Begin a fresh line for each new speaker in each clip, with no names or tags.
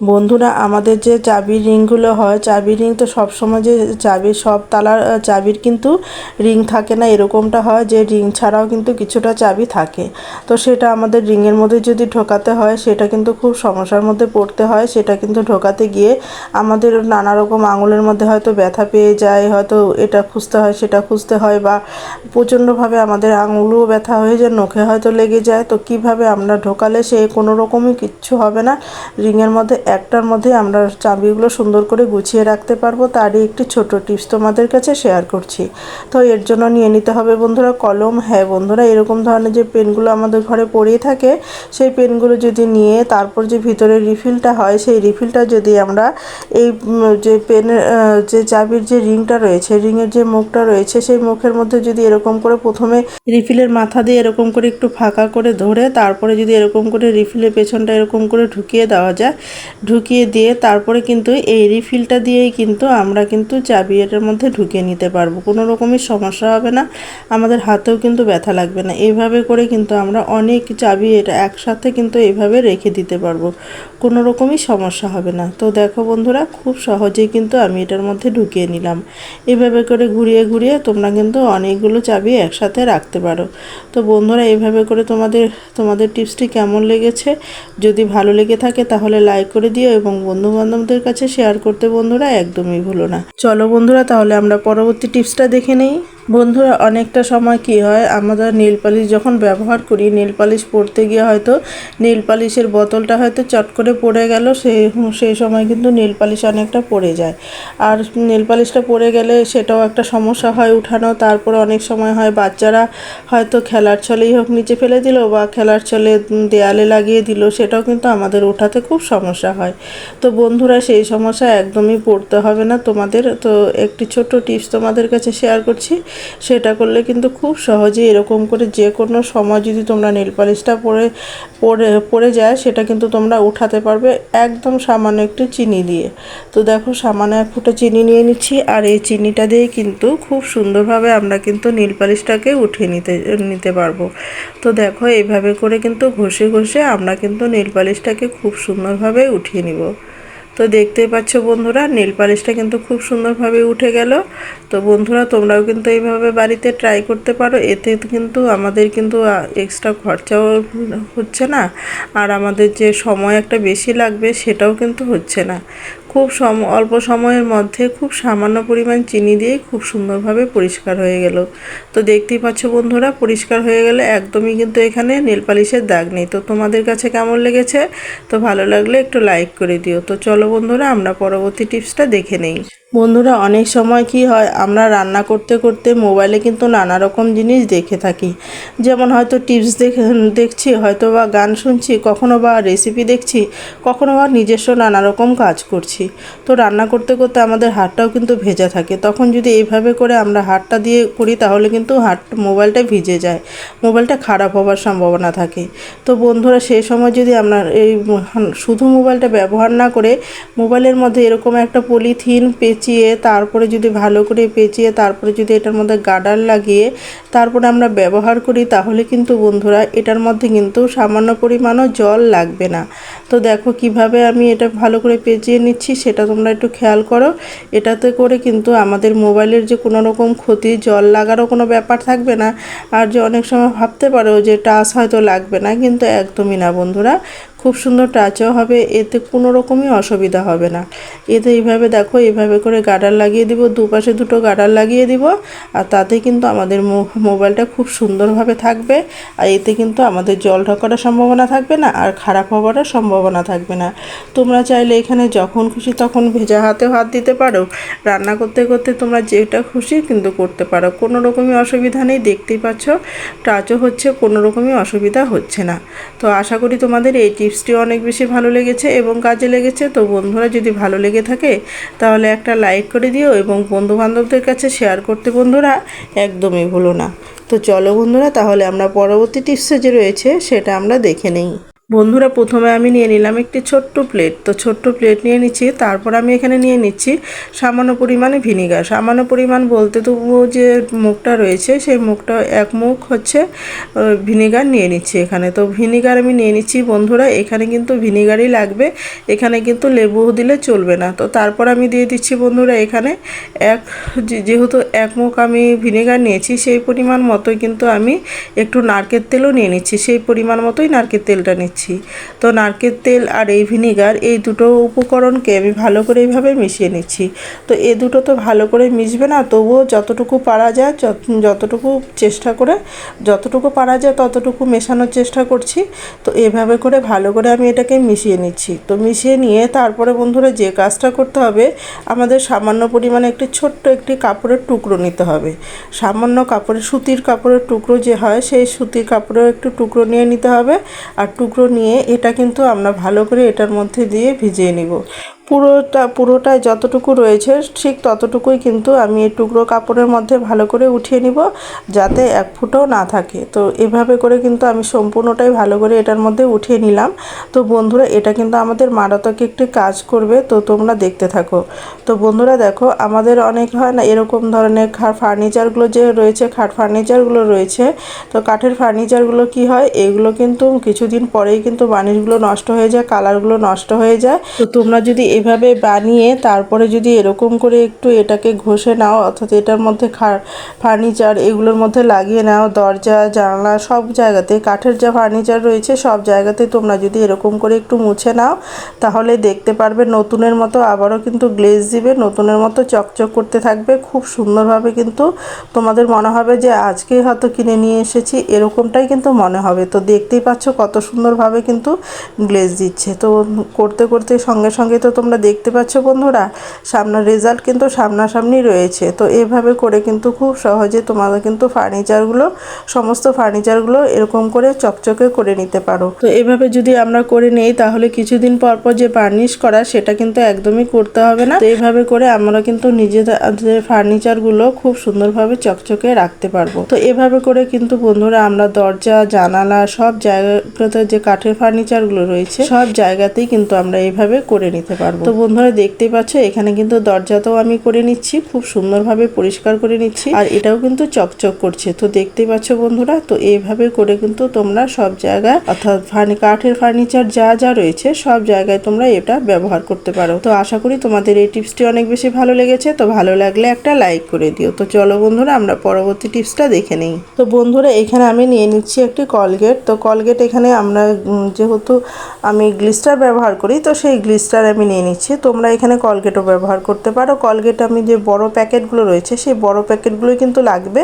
বন্ধুরা, আমাদের যে চাবির রিংগুলো হয় চাবির রিং তো সবসময় যে চাবির সব তালার চাবির কিন্তু রিং থাকে না, এরকমটা হয় যে রিং ছাড়াও কিন্তু কিছুটা চাবি থাকে। তো সেটা আমাদের রিংয়ের মধ্যে যদি ঢোকাতে হয়, সেটা কিন্তু খুব সমস্যার মধ্যে পড়তে হয়, সেটা কিন্তু ঢোকাতে গিয়ে আমাদের নানা রকম আঙুলের মধ্যে হয়তো ব্যথা পেয়ে যায়, হয়তো এটা খুঁজতে হয়, সেটা খুঁজতে হয় বা প্রচণ্ডভাবে আমাদের আঙুলও ব্যথা হয়ে যায়, নখে হয়তো লেগে যায়। তো কীভাবে আমরা ঢোকালে সে কোনো রকমই কিচ্ছু হবে না, রিংয়ের মধ্যে একটার মধ্যে আমরা চাবিগুলো সুন্দর করে গুছিয়ে রাখতে পারব। তারই একটি ছোট টিপস তোমাদের কাছে শেয়ার করছি। তো এর জন্য নিয়ে নিতে হবে বন্ধুরা কলম। হ্যাঁ বন্ধুরা, এরকম ধরনের যে পেনগুলো আমাদের ঘরে পড়েই থাকে, সেই পেনগুলো যদি নিয়ে তারপর যে ভিতরে রিফিলটা হয়, সেই রিফিলটা যদি আমরা এই যে পেনের যে চাবির যে রিংটা রয়েছে, রিংয়ের যে মুখটা রয়েছে, সেই মুখের মধ্যে যদি এরকম করে প্রথমে রিফিলের মাথা দিয়ে এরকম করে একটু ফাঁকা করে ধরে, তারপরে যদি এরকম করে রিফিলের পেছনটা এরকম করে ঢুকিয়ে দেওয়া যায় ঢুকিয়ে দিয়ে তারপরে কিন্তু এই রিফিলটা দিয়েই কিন্তু আমরা কিন্তু চাবি এটার মধ্যে ঢুকিয়ে নিতে পারব। কোনো রকমের সমস্যা হবে না। আমাদের হাতেও কিন্তু ব্যথা লাগবে না। এইভাবে করে কিন্তু আমরা অনেক চাবি এটা একসাথে কিন্তু এইভাবে রেখে দিতে পারব। কোনো রকমই সমস্যা হবে না। তো দেখো বন্ধুরা, খুব সহজেই কিন্তু আমি এটার মধ্যে ঢুকিয়ে নিলাম। এভাবে করে ঘুরিয়ে ঘুরিয়ে তোমরা কিন্তু অনেকগুলো চাবি একসাথে রাখতে পারো। তো বন্ধুরা এইভাবে করে তোমাদের তোমাদের টিপসটি কেমন লেগেছে? যদি ভালো লেগে থাকে তাহলে লাইক করে দিও এবং বন্ধু বান্ধবদের কাছে শেয়ার করতে বন্ধুরা একদমই ভুলো না। চলো বন্ধুরা, তাহলে আমরা পরবর্তী টিপসটা দেখে নেই। বন্ধুরা, অনেকটা সময় কি হয়? আমরা নীল পালিশ যখন ব্যবহার করি, নীল পালিশ পড়তে গিয়ে হয়তো নীল পালিশের বোতলটা হয়তো চট করে পড়ে গেল সেই সেই সময় কিন্তু নীল পালিশ অনেকটা পড়ে যায়। আর নীল পালিশটা পড়ে গেলে সেটাও একটা সমস্যা হয় উঠানো, তারপরে অনেক সময় হয় বাচ্চারা হয়তো খেলার ছলেই হোক নিচে ফেলে দিল বা খেলার ছলে দেয়ালে লাগিয়ে দিল, সেটাও কিন্তু আমাদের ওঠাতে খুব সমস্যা হয়। তো বন্ধুরা, সেই সমস্যা একদমই পড়তে হবে না তোমাদের। তো একটি ছোট টিপস তোমাদের কাছে শেয়ার করছি। সেটা করলে কিন্তু খুব সহজে এরকম করে যে কোনো সময় যদি তোমরা নেল পালিশটা পরে পরে পড়ে যায়, সেটা কিন্তু তোমরা উঠাতে পারবে একদম সামান্য একটু চিনি দিয়ে। তো দেখো, সামান্য এক ফুটো চিনি নিয়ে নিচ্ছি আর এই চিনিটা দিয়ে কিন্তু খুব সুন্দরভাবে আমরা কিন্তু নীল পালিশটাকে উঠিয়ে নিতে নিতে পারব। তো দেখো, এইভাবে করে কিন্তু ঘষে ঘষে আমরা কিন্তু নীল পালিশটাকে খুব সুন্দরভাবে উঠিয়ে নিব। তো দেখতেই পাচ্ছ বন্ধুরা, নীল পালিশটা কিন্তু খুব সুন্দরভাবে উঠে গেল। তো বন্ধুরা, তোমরাও কিন্তু এইভাবে বাড়িতে ট্রাই করতে পারো। এতে কিন্তু আমাদের কিন্তু এক্সট্রা খরচাও হচ্ছে না। আর আমাদের যে সময় একটা বেশি লাগবে, সেটাও কিন্তু হচ্ছে না। খুব সম, অল্প সময়ের মধ্যে খুব সামান্য পরিমাণ চিনি দিয়ে খুব সুন্দরভাবে পরিষ্কার হয়ে গেল। তো দেখতেই পাচ্ছ বন্ধুরা, পরিষ্কার হয়ে গেলে একদমই কিন্তু এখানে নেল পালিশের দাগ নেই। তো তোমাদের কাছে কেমন লেগেছে? তো ভালো লাগলে একটু লাইক করে দিও। তো চলো বন্ধুরা আমরা পরবর্তী টিপসটা দেখে নেই। বন্ধুরা, অনেক সময় কি হয়, আমরা রান্না করতে করতে মোবাইলে কিন্তু নানা রকম জিনিস দেখে থাকি। যেমন হয়তো টিপস দেখে, দেখছি, হয়তো বা গান শুনছি, কখনো বা রেসিপি দেখছি, কখনো বা নিজস্ব নানা রকম কাজ করছি। তো রান্না করতে করতে আমাদের হাতটাও কিন্তু ভেজা থাকে। তখন যদি এইভাবে করে আমরা হাতটা দিয়ে করি, তাহলে কিন্তু হাত মোবাইলটা ভিজে যায়। মোবাইলটা খারাপ হওয়ার সম্ভাবনা থাকে। তো বন্ধুরা সেই সময় যদি আমরা এই, শুধু মোবাইলটা ব্যবহার না করে মোবাইলের মধ্যে এরকম একটা পলিথিন পেঁচিয়ে, তারপরে যদি ভালো করে পেঁচিয়ে, তারপরে যদি এটার মধ্যে গার্ডার লাগিয়ে তারপরে আমরা ব্যবহার করি, তাহলে কিন্তু বন্ধুরা এটার মধ্যে কিন্তু সামান্য পরিমাণও জল লাগবে না। তো দেখো কীভাবে আমি এটা ভালো করে পেঁচিয়ে নিচ্ছি, সেটা তোমরা একটু খেয়াল করো। এটাতে করে কিন্তু আমাদের মোবাইলের যে কোনো রকম ক্ষতি, জল লাগারও কোনো ব্যাপার থাকবে না। আর যে অনেক সময় ভাবতে পারো যে টাচ হয়তো লাগবে না, কিন্তু একদমই না বন্ধুরা। খুব সুন্দর টাচও হবে, এতে কোনো রকমই অসুবিধা হবে না। এতে এইভাবে দেখো, এইভাবে করে গার্ডার লাগিয়ে দিব, দুপাশে দুটো গার্ডার লাগিয়ে দিব, আর তাতে কিন্তু আমাদের মোবাইলটা খুব সুন্দরভাবে থাকবে, আর এতে কিন্তু আমাদের জল ঢোকারও সম্ভাবনা থাকবে না, আর খারাপ হওয়ারও সম্ভাবনা থাকবে না। তোমরা চাইলে এখানে যখন খুশি তখন ভেজা হাতেও হাত দিতে পারো, রান্না করতে করতে তোমরা যেটা খুশি কিন্তু করতে পারো, কোনো রকমই অসুবিধা নেই, দেখতেই পাচ্ছ টাচও হচ্ছে, কোনো রকমই অসুবিধা হচ্ছে না। তো আশা করি তোমাদের এই টিপস টিপসটি অনেক বেশি ভালো লেগেছে এবং কাজে লেগেছে। তো বন্ধুরা, যদি ভালো লেগে থাকে, তাহলে একটা লাইক করে দিও এবং বন্ধুবান্ধবদের কাছে শেয়ার করতে বন্ধুরা একদমই ভুলো না। তো চলো বন্ধুরা, তাহলে আমরা পরবর্তী টিপসে যে রয়েছে, সেটা আমরা দেখে নেই। বন্ধুরা, প্রথমে আমি নিয়ে নিলাম একটি ছোট্ট প্লেট। তো ছোট্ট প্লেট নিয়ে নিচ্ছি, তারপর আমি এখানে নিয়ে নিচ্ছি সামান্য পরিমাণে ভিনিগার। সামান্য পরিমাণ বলতে তবুও যে মুখটা রয়েছে, সেই মুখটা, এক মুখ হচ্ছে ভিনিগার নিয়ে নিচ্ছি এখানে। তো ভিনিগার আমি নিয়ে নিচ্ছি, বন্ধুরা, এখানে কিন্তু ভিনিগারই লাগবে, এখানে কিন্তু লেবু দিলে চলবে না। তো তারপর আমি দিয়ে দিচ্ছি, বন্ধুরা, এখানে এক যেহেতু এক মুখ আমি ভিনিগার নিয়েছি, সেই পরিমাণ মতোই কিন্তু আমি একটু নারকেল তেলও নিয়ে নিচ্ছি, সেই পরিমাণ মতোই নারকেল তেলটা নিচ্ছি। তো নারকেল তেল আর এই ভিনিগার, এই দুটো উপকরণকে আমি ভালো করে এইভাবে মিশিয়ে নিচ্ছি। তো এ দুটো তো ভালো করে মিশবে না, তবুও যতটুকু পারা যায়, যত- যতটুকু চেষ্টা করে, যতটুকু পারা যায় ততটুকু মেশানোর চেষ্টা করছি। তো এভাবে করে ভালো করে আমি এটাকে মিশিয়ে নিচ্ছি। তো মিশিয়ে নিয়ে তারপরে বন্ধুরা যে কাজটা করতে হবে, আমাদের সামান্য পরিমাণে একটি ছোট্ট একটি কাপড়ের টুকরো নিতে হবে। সামান্য কাপড়ের, সুতির কাপড়ের টুকরো যে হয়, সেই সুতির কাপড়ের একটু টুকরো নিয়ে নিতে হবে। আর টুকরো নিয়ে এটা কিন্তু আমরা ভালো করে এটার মধ্যে দিয়ে ভিজিয়ে নিব। পুরোটা পুরোটায় যতটুকু রয়েছে, ঠিক ততটুকুই কিন্তু আমি এই টুকরো কাপড়ের মধ্যে ভালো করে উঠিয়ে নিব যাতে এক ফুটাও না থাকে। তো এভাবে করে কিন্তু আমি সম্পূর্ণটাই ভালো করে এটার মধ্যে উঠিয়ে নিলাম। তো বন্ধুরা, এটা কিন্তু আমাদের মারাত্মক একটি কাজ করবে, তো তোমরা দেখতে থাকো। তো বন্ধুরা, দেখো, আমাদের অনেক হয় না এরকম ধরনের খাট ফার্নিচারগুলো যে রয়েছে, খাট ফার্নিচারগুলো রয়েছে, তো কাঠের ফার্নিচারগুলো কি হয়, এগুলো কিন্তু কিছুদিন পরেই কিন্তু বানিশগুলো নষ্ট হয়ে যায়, কালারগুলো নষ্ট হয়ে যায়। তো তোমরা যদি এভাবে বানিয়ে তারপরে যদি এরকম করে একটু এটাকে ঘষে নাও, অর্থাৎ এটার মধ্যে ফার্নিচার এগুলোর মধ্যে লাগিয়ে নাও, দরজা, জানলা, সব জায়গাতে, কাঠের যা ফার্নিচার রয়েছে সব জায়গাতে তোমরা যদি এরকম করে একটু মুছে নাও, তাহলে দেখতে পারবে নতুনের মতো আবারও কিন্তু গ্লেজ দিবে, নতুনের মতো চকচক করতে থাকবে। খুব সুন্দরভাবে কিন্তু তোমাদের মনে হবে যে আজকে হয়তো কিনে নিয়ে এসেছি, এরকমটাই কিন্তু মনে হবে। তো দেখতেই পাচ্ছ কত সুন্দরভাবে কিন্তু গ্লেজ দিচ্ছে। তো করতে করতে সঙ্গে সঙ্গে তো তোমরা দেখতে পাচ্ছ বন্ধুরা, সামনের রেজাল্ট কিন্তু সামনাসামনি রয়েছে। তো এভাবে করে কিন্তু খুব সহজে তোমরা কিন্তু ফার্নিচারগুলো সমস্ত ফার্নিচারগুলো এরকম করে চকচকে করে নিতে পারো। তো এভাবে যদি আমরা করে নেই, তাহলে কিছুদিন পর পর যে বার্নিশ করা, সেটা কিন্তু একদমই করতে হবে না। তো এইভাবে করে আমরা কিন্তু নিজেদের ফার্নিচারগুলো খুব সুন্দরভাবে চকচকে রাখতে পারব। তো এভাবে করে কিন্তু বন্ধুরা, আমরা দরজা, জানালা, সব জায়গাতে যে কাঠের ফার্নিচারগুলো রয়েছে, সব জায়গাতেই কিন্তু আমরা এইভাবে করে নিতে পারব। তো বন্ধুরা দেখতেই পাচ্ছ, এখানে কিন্তু দরজাতেও আমি করে নিচ্ছি, খুব সুন্দরভাবে পরিষ্কার করে নিচ্ছি। আর এটাও কিন্তু চকচক করছে, তো দেখতেই পাচ্ছ বন্ধুরা, তো এইভাবে করে কিন্তু তোমরা সব জায়গায়, অর্থাৎ কাঠের ফার্নিচার যা যা রয়েছে, সব জায়গায় তোমরা এটা ব্যবহার করতে পারো। তো আশা করি তোমাদের এই টিপসটি অনেক বেশি ভালো লেগেছে, তো ভালো লাগলে একটা লাইক করে দিও। তো চলো বন্ধুরা, আমরা পরবর্তী টিপসটা দেখে নিই। তো বন্ধুরা, এখানে আমি নিয়ে নিচ্ছি একটি কলগেট, তো কলগেট এখানে আমরা যেহেতু আমি গ্লিস্টার ব্যবহার করি, তো সেই গ্লিস্টার আমি নিয়ে নিচ্ছি। তোমরা এখানে কলগেটও ব্যবহার করতে পারো। কলগেট আমি যে বড় প্যাকেটগুলো রয়েছে, সেই বড় প্যাকেটগুলোই কিন্তু লাগবে।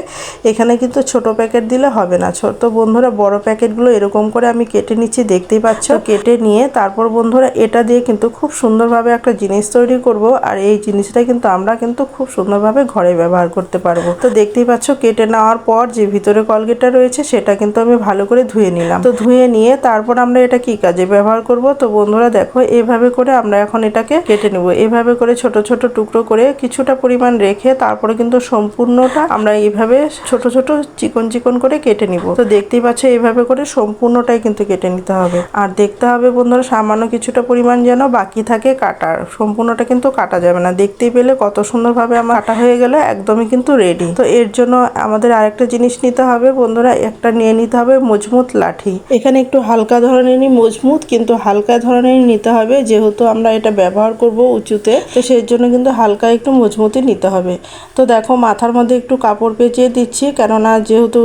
এখানে কিন্তু ছোট প্যাকেট দিলে হবে না। ছোট বন্ধুরা, বড় প্যাকেটগুলো এরকম করে আমি কেটে নিচ্ছি, দেখতেই পাচ্ছ। কেটে নিয়ে তারপর বন্ধুরা, এটা দিয়ে কিন্তু খুব সুন্দরভাবে একটা জিনিস তৈরি করব। আর এই জিনিসটা কিন্তু আমরা কিন্তু খুব সুন্দরভাবে ঘরে ব্যবহার করতে পারব। তো দেখতেই পাচ্ছ, কেটে নেওয়ার পর যে ভিতরে কলগেটটা রয়েছে, সেটা কিন্তু আমি ভালো করে ধুয়ে নিলাম। তো ধুয়ে নিয়ে তারপর আমরা এটা কি কাজে ব্যবহার করব? তো বন্ধুরা, দেখো, এভাবে করে আমরা এখন এটাকে কেটে নেব। এভাবে করে ছোট ছোট টুকরো করে কিছুটা পরিমাণ রেখে তারপরে কিন্তু সম্পূর্ণটা আমরা এইভাবে ছোট ছোট চিকন চিকন করে কেটে নিব। তো দেখতেই পাচ্ছ এইভাবে করে সম্পূর্ণটাই কিন্তু কেটে নিতে হবে। আর দেখতে হবে বন্ধুরা, সামান্য কিছুটা পরিমাণ যেন বাকি থাকে কাটার। সম্পূর্ণটা কিন্তু কাটা যাবে না। দেখতেই পেলে কত সুন্দরভাবে আমার কাটা হয়ে গেলে, একদমই কিন্তু রেডি তো এর জন্য আমাদের আরেকটা জিনিস নিতে হবে বন্ধুরা, একটা নিয়ে নিতে হবে মজবুত লাঠি। এখানে একটু হালকা ধরনেরই মজবুত কিন্তু হালকা ধরনেরই নিতে হবে। যেহেতু আমরা এটা ব্যবহার করব উঁচুতে, তো সেই জন্য কিন্তু হালকা একটু মজবুতই নিতে হবে। তো দেখো, মাথার মধ্যে একটু কাপড় পেঁচিয়ে দিচ্ছি, কেননা যেহেতু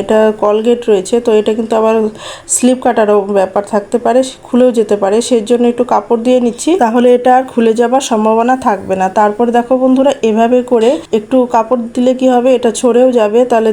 এটা কলগেট রয়েছে, তো এটা কিন্তু আবার স্লিপ কাটারও ব্যাপার থাকতে পারে, খুলেও যেতে পারে, সেই জন্য একটু কাপড় দিয়ে নিচ্ছি, তাহলে এটা আর খুলে যাবার সম্ভাবনা থাকবে না। তারপর দেখো বন্ধুরা, এভাবে করে একটু কাপড় দিলে কি হবে, এটা ছড়েও যাবে, তাহলে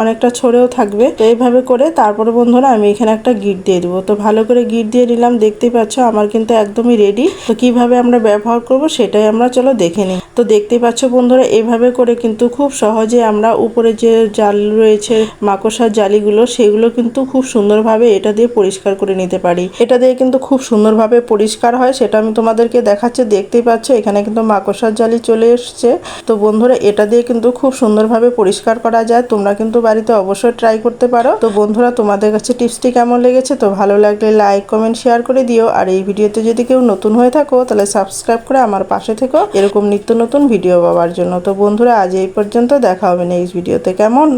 অনেকটা ছড়েও থাকবে, তো এইভাবে করে তারপরে বন্ধুরা আমি এখানে একটা গিট দিয়ে দেবো। তো ভালো করে গিট দিয়ে নিলাম, দেখতেই পাচ্ছ, আমার কিন্তু একদমই রেডি রেডি তো কীভাবে আমরা ব্যবহার করব সেটাই আমরা চলো দেখে নিই। তো দেখতেই পাচ্ছ বন্ধুরা, এভাবে করে কিন্তু খুব সহজে আমরা উপরে যে জাল রয়েছে, মাকড়সার জালিগুলো, সেগুলো কিন্তু খুব সুন্দরভাবে এটা দিয়ে পরিষ্কার করে নিতে পারি। এটা দিয়ে কিন্তু খুব সুন্দরভাবে পরিষ্কার হয়, সেটা আমি তোমাদেরকে দেখাচ্ছি। দেখতেই পাচ্ছ, এখানে কিন্তু মাকড়সার জালি চলে এসছে। তো বন্ধুরা, এটা দিয়ে কিন্তু খুব সুন্দরভাবে পরিষ্কার করা যায়। তোমরা কিন্তু বাড়িতে অবশ্যই ট্রাই করতে পারো। তো বন্ধুরা, তোমাদের কাছে টিপসটি কেমন লেগেছে? তো ভালো লাগলে লাইক কমেন্ট শেয়ার করে দিও। আর এই ভিডিওতে যদি কেউ নতুন হয়ে থাকো, তাহলে সাবস্ক্রাইব করে আমার পাশে থেকো। এরকম নিত্য নতুন ভিডিও পাওয়ার জন্য। তো বন্ধুরা, আজ এই পর্যন্ত দেখা হবে নেক্সট ভিডিওতে কেমন?